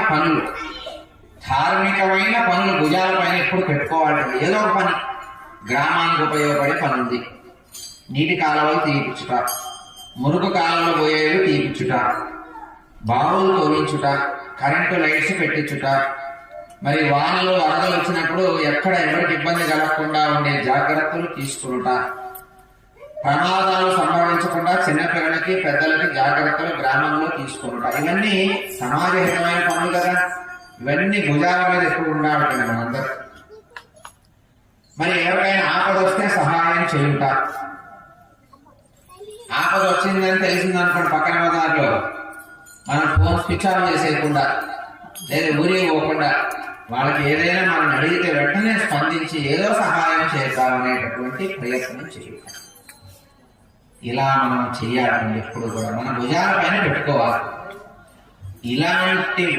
పనులు. ధార్మికమైన పనులు భుజాల పైన ఎప్పుడు పెట్టుకోవాలి? ఏదో ఒక పని. గ్రామానికి ఉపయోగపడే పని ఉంది నీటి కాలువలు తీయించుట మురుగు కాలువలు పోయేవి తీయించుట బావులు తోలించుట. Current lights పెట్టించుట. మరి వానలు వరదలు వచ్చినప్పుడు ఎక్కడ ఎవరికి ఇబ్బంది కలగకుండా ఉండే జాగ్రత్తలు తీసుకునుట. ప్రమాదాలు సంభవించ పిల్లలకి పెద్దలకి జాగ్రత్తలు గ్రామంలో తీసుకుంటారు ఇవన్నీ సమాజహితమైన పనులు కదా. ఇవన్నీ భుజాల మీద ఎక్కువ ఉండాలి మనందరూ. మరి ఎవరికైనా ఆపద వస్తే సహాయం చేయుట. ఆపద వచ్చిందని తెలిసింది అనుకోండి పక్కన దాంట్లో మనం ఫోన్ స్విచ్ ఆన్ చేసేయకుండా లేదా ఊరికి పోకుండా వాళ్ళకి ఏదైనా మనం అడిగితే వెంటనే స్పందించి ఏదో సహాయం చేద్దామనేటటువంటి ప్రయత్నం చేయాలి ఇలా మనం చేయాలని ఎప్పుడు కూడా మన భుజాల పైన పెట్టుకోవాలి. ఇలాంటి